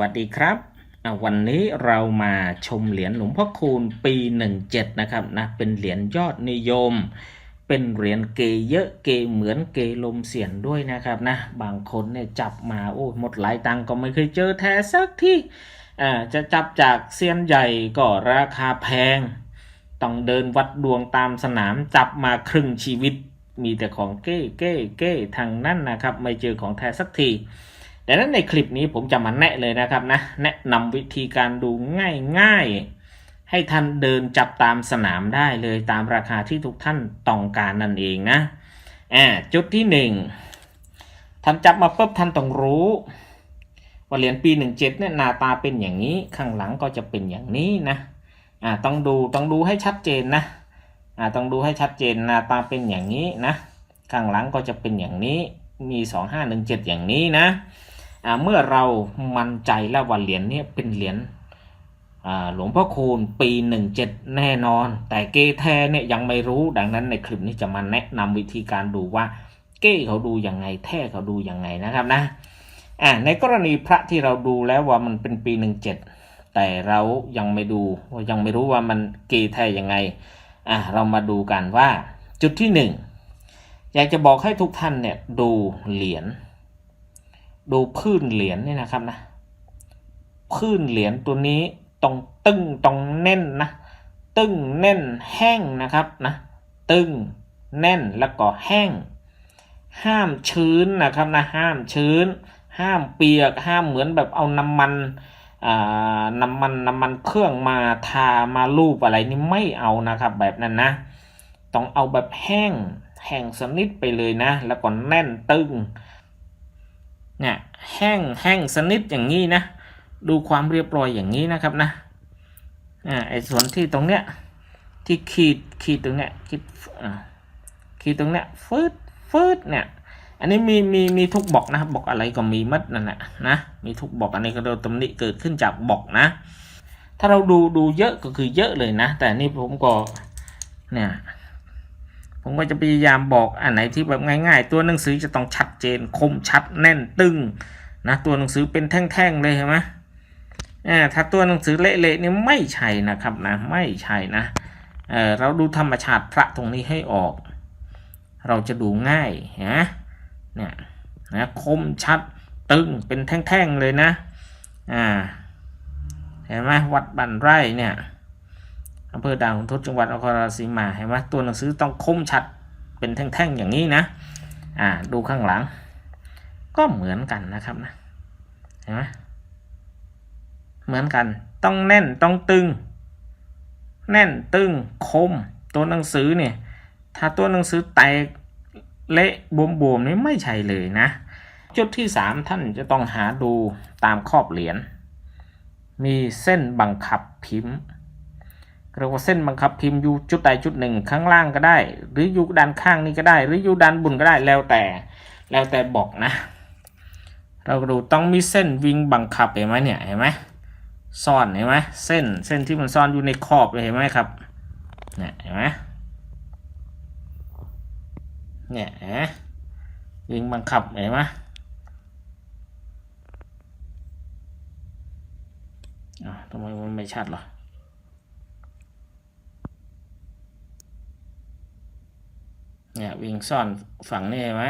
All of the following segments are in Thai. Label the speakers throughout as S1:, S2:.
S1: วัสดีครับ วันนี้เรามาชมเหรียญหลวงพ่อคูณปี 17 นะครับนะเป็นเหรียญยอดนิยม เป็นเหรียญเกเยอะเกเหมือนเกลมเสียนด้วยนะครับนะบางคนเนี่ยจับมาโอ้หมดหลายตังก็ไม่เคยเจอแท้สักที่อ่าจะจับจากเซียนใหญ่ก็ราคาแพง ต้องเดินวัดดวงตามสนามจับมาครึ่งชีวิต มีแต่ของเก้เก้เก้ทางนั้นนะครับ ไม่เจอของแท้สักที ดังนั้นในคลิปนี้ผมจะมาแนะเลยนะครับนะแนะนำวิธีการดูง่ายๆ ให้ท่านเดินจับตามสนามได้เลยตามราคาที่ทุกท่านต้องการนั่นเองนะอ่าจุดที่หนึ่งท่านจับมาปุ๊บท่านต้องรู้ว่าเหรียญปี 17เนี่ยหน้าตาเป็นอย่างนี้ข้างหลังก็จะเป็นอย่างนี้นะอ่าต้องดูต้องดูให้ชัดเจนนะอ่าต้องดูให้ชัดเจนหน้าตาเป็นอย่างนี้นะข้างหลังก็จะเป็นอย่างนี้มี 2517 อย่างนี้นะ เมื่อเรามั่นใจแล้วว่าเหรียญนี้เป็นเหรียญหลวงพ่อคูณปี 17 แน่นอน แต่เกแท้เนี่ยยังไม่รู้ดังนั้นในคลิปนี้จะมาแนะนำวิธีการดูว่าเก้เขาดูยังไงแท้เขาดูยังไงนะครับนะอ่าในกรณีพระที่เราดูแล้วว่ามันเป็นปี 17 แต่เรายังไม่ดูว่ายังไม่รู้ว่ามันเกแท้ยังไงอ่าเรามาดูกันว่าจุดที่หนึ่งอยากจะบอกให้ทุกท่านเนี่ยดูเหรียญ ดูพื้นเหรียญนี่นะครับนะ พื้นเหรียญตัวนี้ต้องตึงต้องแน่นนะ ตึงแน่นแห้งนะครับนะ ตึงแน่นแล้วก็แห้ง ห้ามชื้นนะครับนะ ห้ามชื้น ห้ามเปียก ห้ามเหมือนแบบเอาน้ำมันน้ำมันน้ำมันเครื่องมาทามาลูบอะไรนี่ไม่เอานะครับแบบนั้นนะ ต้องเอาแบบแห้งแห้งสนิทไปเลยนะ แล้วก็แน่นตึง เนี่ยแห้งแห้งสนิทอย่างนี้นะ ดูความเรียบร้อยอย่างนี้นะครับนะอ่าไอ้ส่วนที่ตรงเนี้ยที่ขีดขีดตรงเนี้ยขีดอ่าขีดตรงเนี้ยฟืดฟืดเนี่ยอันนี้มีมีมีทุกบอกนะบอกอะไรก็มีมัดนั่นแหละนะมีทุกบอกอันนี้ก็โดนตำหนิเกิดขึ้นจากบอกนะ ถ้าเราดูดูเยอะก็คือเยอะเลยนะ แต่นี่ผมก็เนี่ย ผมก็จะพยายามบอกอันไหนที่แบบง่าย ๆ ตัวหนังสือจะต้องชัดเจนคมชัดแน่นตึงนะตัวหนังสือเป็นแท่งๆเลยเห็นไหมอ่าถ้าตัวหนังสือเละๆนี่ไม่ใช่นะครับนะไม่ใช่นะเออเราดูธรรมชาติพระตรงนี้ให้ออก เราจะดูง่ายนไหมเนี่ยนะคมชัดตึงเป็นแท่งๆเลยนะอ่าเห็นไหมวัดบันไร่เนี่ย อำเภอด่านขุนทดจังหวัดนครราชสีมาเห็นไหมตัวหนังสือต้องคมชัดเป็นแท่งๆอย่างนี้นะอ่าดูข้างหลัง ก็เหมือนกันนะครับนะเห็นไหมเหมือนกันต้องแน่นต้องตึง แน่นตึงคมตัวหนังสือเนี่ยถ้าตัวหนังสือแตกเละบวมๆนี่ไม่ใช่เลยนะ จุดที่สามท่านจะต้องหาดูตามขอบเหรียญมีเส้นบังคับพิมพ์ เรียกว่าเส้นบังคับพิมพ์อยู่จุดใดจุดหนึ่งข้างล่างก็ได้ หรืออยู่ด้านข้างนี้ก็ได้ หรืออยู่ด้านบนก็ได้แล้วแต่ แล้วแต่บอกนะ เราก็ดูต้องมีเส้นวิ่งบังคับเห็นไหมเนี่ยเห็นไหมซ่อนเห็นไหมเส้นเส้นที่มันซ่อนอยู่ในขอบเลยเห็นไหมครับเนี่ยเห็นไหมเนี่ยเห็นไหมวิ่งบังคับเห็นไหมทำไมมันไม่ชัดหรอ เนี่ยวิ่งซ่อนฝั่งนี้เห็นไหม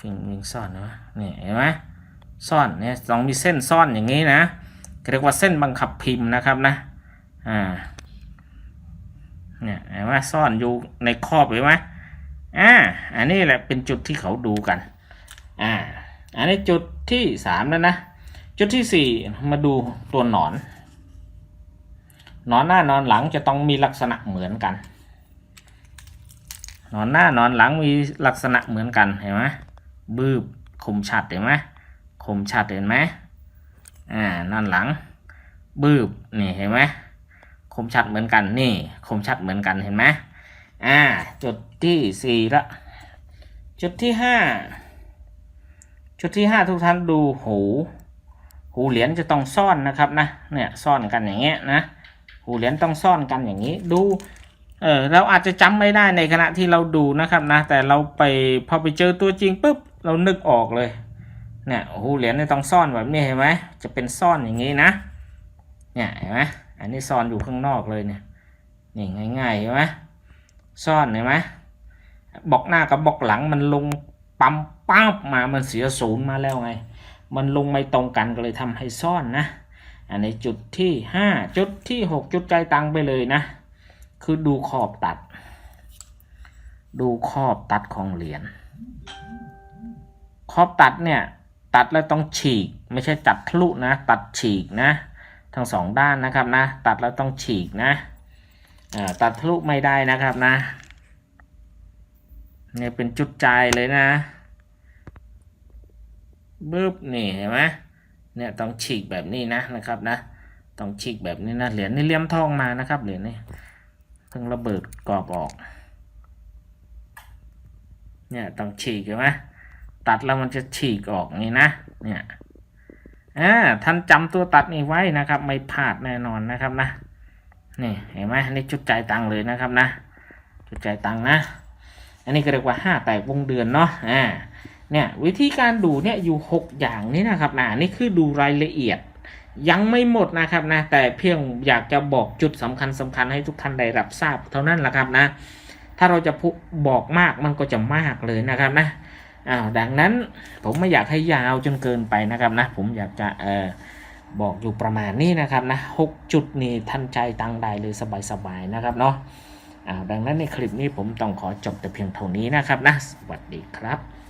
S1: วิ่งวิ่งซ่อนนะนี่เห็นไหมซ่อนเนี่ยต้องมีเส้นซ่อนอย่างนี้นะเรียกว่าเส้นบังคับพิมพ์นะครับนะอ่าเนี่ยเห็นไหมซ่อนอยู่ในครอบเห็นไหมอ่าอันนี้แหละเป็นจุดที่เขาดูกันอ่าอันนี้จุดที่สามแล้วนะจุดที่สี่มาดูตัวหนอน หนอนหน้านอนหลังจะต้องมีลักษณะเหมือนกัน นอนหน้านอนหลังมีลักษณะเหมือนกันเห็นไหมบืบคมชัดเห็นไหมคมชัดเห็นไหมอ่านอนหลัง บืบนี่เห็นไหมคมชัดเหมือนกันนี่คมชัดเหมือนกันเห็นไหมอ่าจุดที่สี่ละจุดที่ห้าจุดที่ห้าทุกท่านดูหู หูเหรียญจะต้องซ่อนนะครับนะเนี่ยซ่อนกันอย่างเงี้ยนะหูเหรียญต้องซ่อนกันอย่างนี้ ดู เออเราอาจจะจำไม่ได้ในขณะที่เราดูนะครับนะ แต่เราไปพอไปเจอตัวจริงปุ๊บเรานึกออกเลยเนี่ยโอ้โหเหรียญนี่ต้องซ่อนแบบนี้เห็นไหมจะเป็นซ่อนอย่างนี้นะเนี่ยเห็นไหมอันนี้ซ่อนอยู่ข้างนอกเลยเนี่ยนี่ง่ายๆเห็นไหมซ่อนเห็นไหมบอกหน้ากับบอกหลังมันลงปั๊มปั๊บมามันเสียศูนย์มาแล้วไง มันลงไม่ตรงกันก็เลยทำให้ซ่อนนะ อันนี้จุดที่ห้าจุดที่หกจุดใจตังไปเลยนะ คือดูขอบตัด ดูขอบตัดของเหรียญขอบตัดเนี่ย ตัดแล้วต้องฉีก ไม่ใช่ตัดทะลุนะ ตัดฉีกนะ ทั้งสองด้านนะครับนะ ตัดแล้วต้องฉีกนะตัดทะลุไม่ได้นะครับนะเนี่ยเป็นจุดใจเลยนะบึ๊บนี่เห็นไหมเนี่ยต้องฉีกแบบนี้นะนะครับนะ ต้องฉีกแบบนี้นะเหรียญนี่เลี่ยมทองมานะครับเหรียญนี่ เพิ่งระเบิดกรอบออก เนี่ยต้องฉีกเห็นไหมตัดแล้วมันจะฉีกออกนี่นะ เนี่ยอ่าท่านจำตัวตัดนี่ไว้นะครับ ไม่พลาดแน่นอนนะครับนะ นี่เห็นไหมนี่จุดใจตังเลยนะครับนะ จุดใจตังนะ อันนี้ก็เรียกว่าห้าแตกวงเดือนเนาะ อ่า เนี่ยวิธีการดูเนี่ยอยู่6อย่างนี้นะครับนะนี่คือดูรายละเอียด ยังไม่หมดนะครับนะแต่เพียงอยากจะบอกจุดสำคัญสำคัญให้ทุกท่านได้รับทราบ เท่านั้นแหละครับนะ ถ้าเราจะพูบอกมากมันก็จะมากเลยนะครับนะอ้าวดังนั้นผมไม่อยากให้ยาวจนเกินไปนะครับนะ ผมอยากจะเออบอกอยู่ประมาณนี้นะครับนะหกจุดนี่ทันใจตังได้เลยสบายๆนะครับเนาะอ้าวดังนั้นในคลิปนี้ผมต้องขอจบแต่เพียงเท่านี้นะครับนะสวัสดีครับ